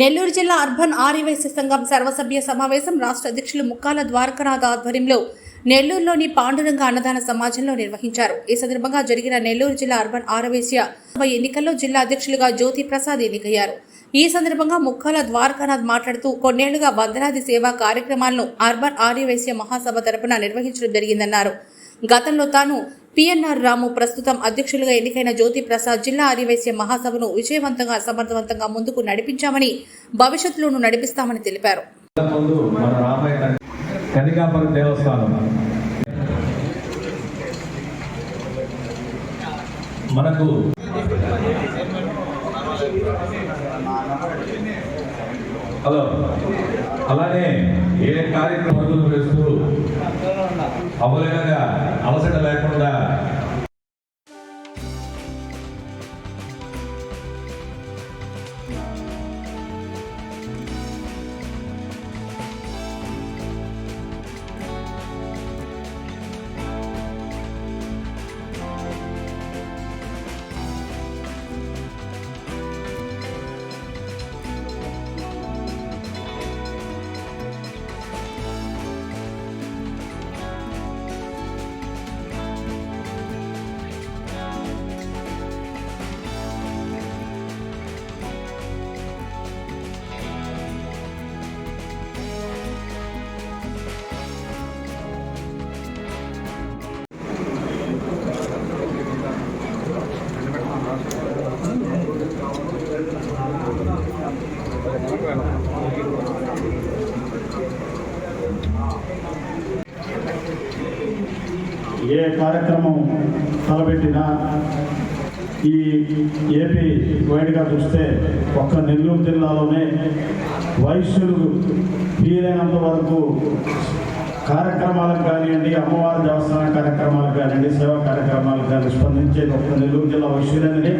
నెల్లూరు జిల్లా అర్బన్ ఆర్యవైశ్య సంఘం సర్వసభ్య సమావేశం రాష్ట్ర అధ్యక్షులు ముక్కాల ద్వారకనాథ్ ఆధ్వర్యంలో నెల్లూరులోని పాండురంగ అన్నదాన సమాజంలో నిర్వహించారు. ఈ సందర్భంగా జరిగిన నెల్లూరు జిల్లా అర్బన్ ఆరవేశ్య సభ ఎన్నికల్లో జిల్లా అధ్యక్షులుగా జ్యోతి ప్రసాద్ ఎన్నికయ్యారు. ఈ సందర్భంగా ముక్కాల ద్వారకానాథ్ మాట్లాడుతూ కొన్నేళ్ళుగా వందలాది సేవా కార్యక్రమాలను అర్బన్ ఆర్యవైశ్య మహాసభ తరపున నిర్వహించడం జరిగిందన్నారు. గతంలో తాను పిఎన్ఆర్ రాము ప్రస్తుతం అధ్యక్షులుగా ఎన్నికైన జ్యోతి ప్రసాద్ జిల్లా ఆర్యవైశ్య మహాసభను విజయవంతంగా సమర్థవంతంగా ముందుకు నడిపించామని భవిష్యత్తులోనూ నడిపిస్తామని తెలిపారు. మనకు హలో. అలానే ఏ కార్యక్రమాలు వేస్తూ అవలేనగా అలసట లేకుండా ఏ కార్యక్రమం తలపెట్టినా ఈ ఏపీ వైడ్గా చూస్తే ఒక్క నెల్లూరు జిల్లాలోనే వైశ్యులు వీలైనంత వరకు కార్యక్రమాలకు కానివ్వండి అమ్మవారి దేవస్థాన కార్యక్రమాలకు కానివ్వండి సేవా కార్యక్రమాలకు కానీ స్పందించేది ఒక్క నెల్లూరు జిల్లా వయస్సులేనని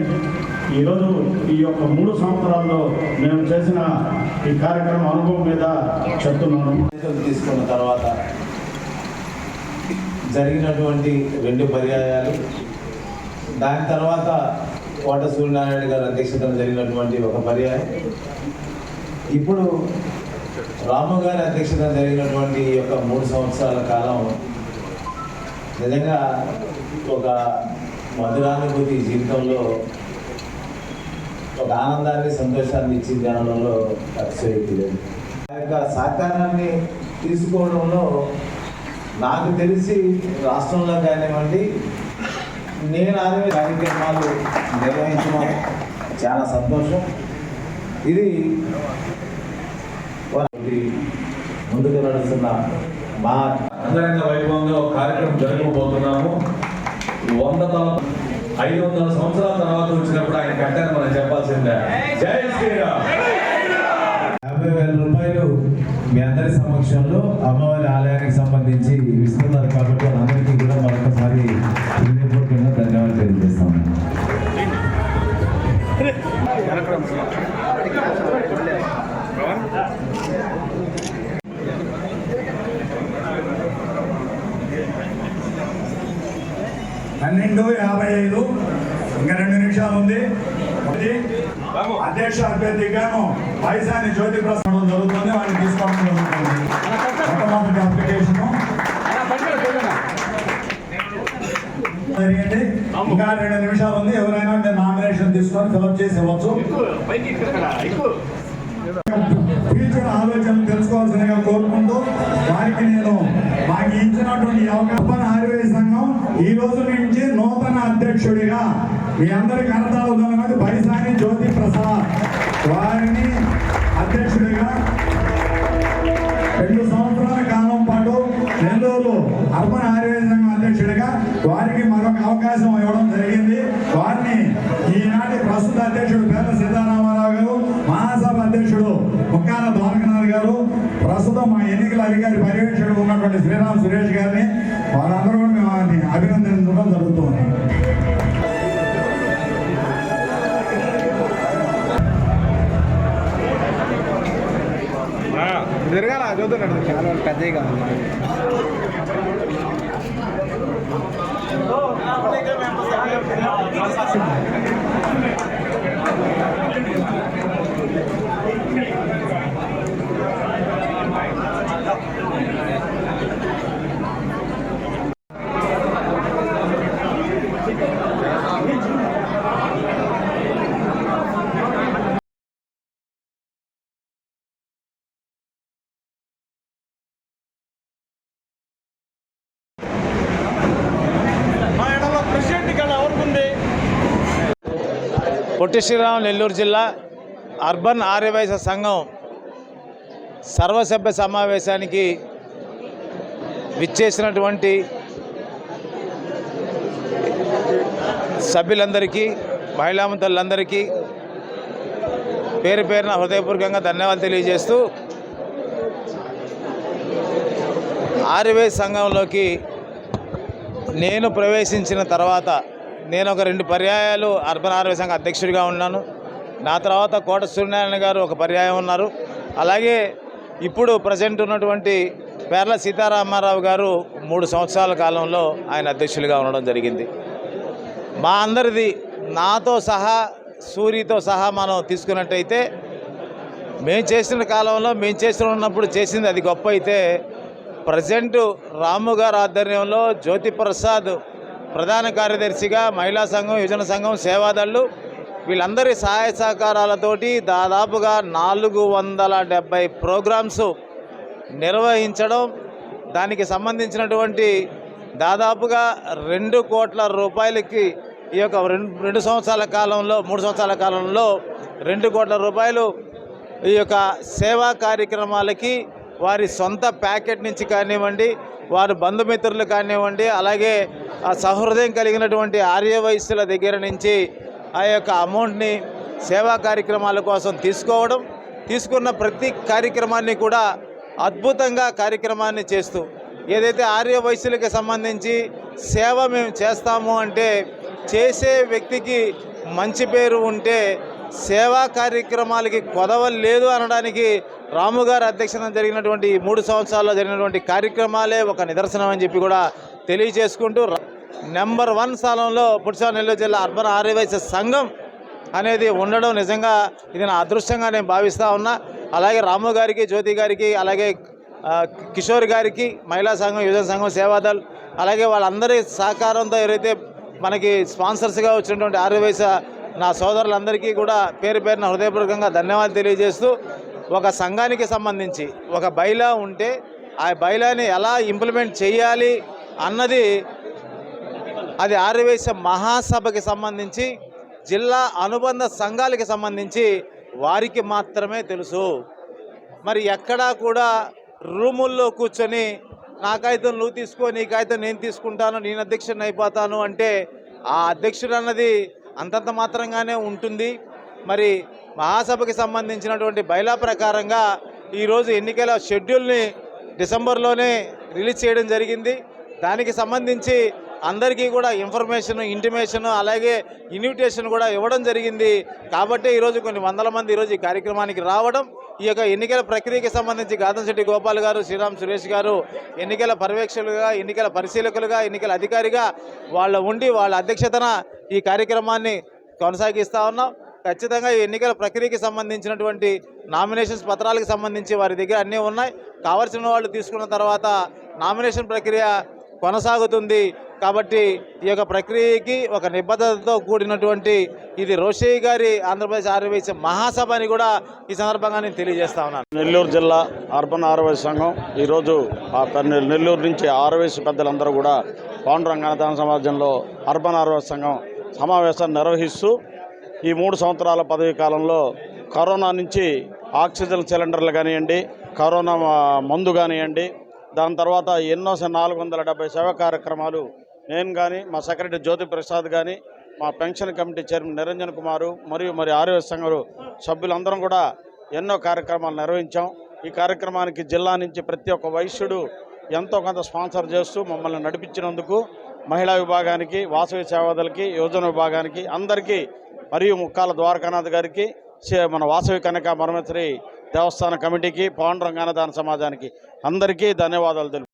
ఈరోజు ఈ యొక్క మూడు సంవత్సరాల్లో మేము చేసిన ఈ కార్యక్రమం అనుభవం మీద చెప్తున్నాను. తీసుకున్న తర్వాత జరిగినటువంటి రెండు పర్యాయాలు. దాని తర్వాత కోట సూర్యనారాయణ గారి అధ్యక్షతన జరిగినటువంటి ఒక పర్యాయం. ఇప్పుడు రాము గారి అధ్యక్షతన జరిగినటువంటి ఈ యొక్క మూడు సంవత్సరాల కాలం నిజంగా ఒక మధురానుభూతి జీవితంలో ఒక ఆనందాన్ని సంతోషాన్ని ఇచ్చింది ధ్యానంలో అతిశయక్తి లేదు ఆ యొక్క సహకారాన్ని తీసుకోవడంలో నాకు తెలిసి రాష్ట్రంలో కానివ్వండి నేను ఆమె కార్యక్రమాలు నిర్వహించడం చాలా సంతోషం. ఇది ముందుకు నడుస్తున్న మా అంగరంగ వైభవంగా ఒక కార్యక్రమం జరగబోతున్నాము. వంద ఐదు వందల సంవత్సరాల తర్వాత వచ్చినప్పుడు ఆయన కట్టారు మనం చెప్పాల్సిందే. జై శ్రీరామ్! యాభై వేల రూపాయలు మీ అందరి సమక్షంలో అమ్మవారి ఆలయానికి సంబంధించి ఇస్తున్నారు కాబట్టి అందరికీ కూడా మరొకసారి హృదయపూర్వకంగా ధన్యవాదాలు తెలియజేస్తాము. పన్నెండు యాభై ఐదు ఇంకా రెండు నిమిషాలు ఉంది. అభ్యర్థి అధ్యక్ష అభ్యర్థిగాను వైజాని జ్యోతి ప్రసాదం జరుగుతుంది. వాడిని తీసుకోవడం జరుగుతుంది మొట్టమొదటి అప్లికేషన్ జరిగింది ఇంకా రెండు నిమిషాలు ఉంది. ఎవరైనా మీరు నామినేషన్ తీసుకొని ఫిలప్ చేసి ఇవ్వచ్చు. ఫ్యూచర్ ఆలోచనలు తెలుసుకోవాల్సిందిగా కోరుకుంటూ వారికి నేను మాకు ఇచ్చినటువంటి అవకాశం ఆర్వే సంఘం ఈ రోజు నుంచి నూతన అధ్యక్షుడిగా మీ అందరికి ఉన్నది బైసాని జ్యోతి ప్రసాద్. వారిని అధ్యక్షుడిగా రెండు సంవత్సరాల కాలం పాటు నెల్లూరు అర్బన్ ఆరోగ్య సంఘం అధ్యక్షుడిగా వారికి మరొక అవకాశం ఇవ్వడం జరిగింది. వారిని ఈనాటి ప్రస్తుత అధ్యక్షుడు పేద సీతారామారావు గారు మహాసభ అధ్యక్షుడు ముక్కాల ద్వారకనాథ్ గారు ప్రస్తుతం మా ఎన్నికల అధికారి పర్యవేక్షకుడు ఉన్నటువంటి శ్రీరామ్ సురేష్ గారిని వారందరూ కూడా మేము వారిని అభినందించడం జరుగుతుంది. తిరగాల చదువుతున్నాడు చాలా పెద్దవి కాదు పొట్టి శ్రీరామ్ నెల్లూరు జిల్లా అర్బన్ ఆర్యవైశ్య సంఘం సర్వసభ్య సమావేశానికి విచ్చేసినటువంటి సభ్యులందరికీ మహిళామంతులందరికీ పేరు పేరున హృదయపూర్వకంగా ధన్యవాదాలు తెలియజేస్తూ ఆర్యవై సంఘంలోకి నేను ప్రవేశించిన తర్వాత నేను ఒక రెండు పర్యాయాలు అర్బన్ ఆరోగ్య సంఘ అధ్యక్షుడిగా ఉన్నాను. నా తర్వాత కోట సూర్యనారాయణ గారు ఒక పర్యాయం ఉన్నారు. అలాగే ఇప్పుడు ప్రజెంట్ ఉన్నటువంటి పేర్ల సీతారామారావు గారు మూడు సంవత్సరాల కాలంలో ఆయన అధ్యక్షులుగా ఉండడం జరిగింది. మా అందరిది నాతో సహా సూరితో సహా మనం తీసుకున్నట్టయితే మేము చేసిన కాలంలో మేము చేస్తూ ఉన్నప్పుడు చేసింది అది గొప్ప అయితే ప్రజెంట్ రాము గారు ఆధ్వర్యంలో జ్యోతి ప్రసాద్ ప్రధాన కార్యదర్శిగా మహిళా సంఘం యువజన సంఘం సేవాదళ్ళు వీళ్ళందరి సహాయ సహకారాలతోటి దాదాపుగా నాలుగు వందల డెబ్బై ప్రోగ్రామ్స్ నిర్వహించడం దానికి సంబంధించినటువంటి దాదాపుగా రెండు కోట్ల రూపాయలకి ఈ యొక్క రెండు రెండు సంవత్సరాల కాలంలో మూడు సంవత్సరాల కాలంలో రెండు కోట్ల రూపాయలు ఈ యొక్క సేవా కార్యక్రమాలకి వారి సొంత ప్యాకెట్ నుంచి కానివ్వండి వారి బంధుమిత్రులు కానివ్వండి అలాగే ఆ సహృదయం కలిగినటువంటి ఆర్యవయస్సుల దగ్గర నుంచి ఆ యొక్క అమౌంట్ని సేవా కార్యక్రమాల కోసం తీసుకోవడం తీసుకున్న ప్రతి కార్యక్రమాన్ని కూడా అద్భుతంగా కార్యక్రమాన్ని చేస్తూ ఏదైతే ఆర్య వయసులకి సంబంధించి సేవ మేము చేస్తాము అంటే చేసే వ్యక్తికి మంచి పేరు ఉంటే సేవా కార్యక్రమాలకి కొదవ లేదు అనడానికి రాముగారి అధ్యక్షతన జరిగినటువంటి ఈ మూడు సంవత్సరాల్లో జరిగినటువంటి కార్యక్రమాలే ఒక నిదర్శనం అని చెప్పి కూడా తెలియజేసుకుంటూ నెంబర్ వన్ స్థానంలో పుట్సా నెల్లూరు జిల్లా అర్బన్ ఆర్యవైశ్య సంఘం అనేది ఉండడం నిజంగా ఇది నా అదృష్టంగా నేను భావిస్తూ ఉన్నా. అలాగే రాము గారికి జ్యోతి గారికి అలాగే కిషోర్ గారికి మహిళా సంఘం యువజన సంఘం సేవాదల్ అలాగే వాళ్ళందరి సహకారంతో ఎవరైతే మనకి స్పాన్సర్స్గా వచ్చినటువంటి ఆర్యవైశ్య నా సోదరులందరికీ కూడా పేరు పేరున హృదయపూర్వకంగా ధన్యవాదాలు తెలియజేస్తూ ఒక సంఘానికి సంబంధించి ఒక బైలా ఉంటే ఆ బైలాని ఎలా ఇంప్లిమెంట్ చేయాలి అన్నది అది ఆర్యవేశ మహాసభకి సంబంధించి జిల్లా అనుబంధ సంఘాలకి సంబంధించి వారికి మాత్రమే తెలుసు. మరి ఎక్కడా కూడా రూముల్లో కూర్చొని నా కాగితం నువ్వు తీసుకో నీ కాగితం నేను తీసుకుంటాను నేను అధ్యక్షుడిని అయిపోతాను అంటే ఆ అధ్యక్షుడు అన్నది అంతంత మాత్రంగానే ఉంటుంది. మరి మహాసభకి సంబంధించినటువంటి బైలా ప్రకారంగా ఈరోజు ఎన్నికల షెడ్యూల్ని డిసెంబర్లోనే రిలీజ్ చేయడం జరిగింది. దానికి సంబంధించి అందరికీ కూడా ఇన్ఫర్మేషన్ ఇంటిమేషన్ అలాగే ఇన్విటేషన్ కూడా ఇవ్వడం జరిగింది. కాబట్టి ఈరోజు కొన్ని వందల మంది ఈరోజు ఈ కార్యక్రమానికి రావడం ఈ యొక్క ఎన్నికల ప్రక్రియకి సంబంధించి గాదంశెట్టి గోపాల్ గారు శ్రీరామ్ సురేష్ గారు ఎన్నికల పర్యవేక్షకులుగా ఎన్నికల పరిశీలకులుగా ఎన్నికల అధికారిగా వాళ్ళ ఉండి వాళ్ళ అధ్యక్షతన ఈ కార్యక్రమాన్ని కొనసాగిస్తూ ఉన్నాం. ఖచ్చితంగా ఈ ఎన్నికల ప్రక్రియకి సంబంధించినటువంటి నామినేషన్స్ పత్రాలకు సంబంధించి వారి దగ్గర అన్నీ ఉన్నాయి. కావాల్సిన వాళ్ళు తీసుకున్న తర్వాత నామినేషన్ ప్రక్రియ కొనసాగుతుంది. కాబట్టి ఈ యొక్క ప్రక్రియకి ఒక నిబద్ధతతో కూడినటువంటి ఇది రోషయ్య గారి ఆంధ్రప్రదేశ్ ఆర్యవైశ్య మహాసభ అని కూడా ఈ సందర్భంగా నేను తెలియజేస్తా ఉన్నాను. నెల్లూరు జిల్లా అర్బన్ ఆర్వైస్ సంఘం ఈరోజు నెల్లూరు నుంచి ఆర్వైస్ పెద్దలందరూ కూడా పాండురంగ అన్నదాన సమాజంలో అర్బన్ ఆర్వైస్ సంఘం సమావేశాన్ని నిర్వహిస్తూ ఈ మూడు సంవత్సరాల పదవీ కాలంలో కరోనా నుంచి ఆక్సిజన్ సిలిండర్లు కానివ్వండి కరోనా మందు కానివ్వండి దాని తర్వాత ఎన్నో నాలుగు వందల డెబ్బై సేవా కార్యక్రమాలు నేను కానీ మా సెక్రటరీ జ్యోతి ప్రసాద్ కానీ మా pension committee chairman Niranjan Kumar మరియు మరి ఆరోగ్య సంఘం సభ్యులందరం కూడా ఎన్నో కార్యక్రమాలు నిర్వహించాం. ఈ కార్యక్రమానికి జిల్లా నుంచి ప్రతి ఒక్క వైశ్యుడు ఎంతో కొంత స్పాన్సర్ చేస్తూ మమ్మల్ని నడిపించినందుకు మహిళా విభాగానికి వాసవి సేవాదలకి యువజన విభాగానికి అందరికీ మరియు ముక్కాల ద్వారకానాథ్ గారికి మన వాసవి కనక మరమేశ్వరి దేవస్థాన కమిటీకి పాండురంగానదాన సమాజానికి అందరికీ ధన్యవాదాలు తెలుపు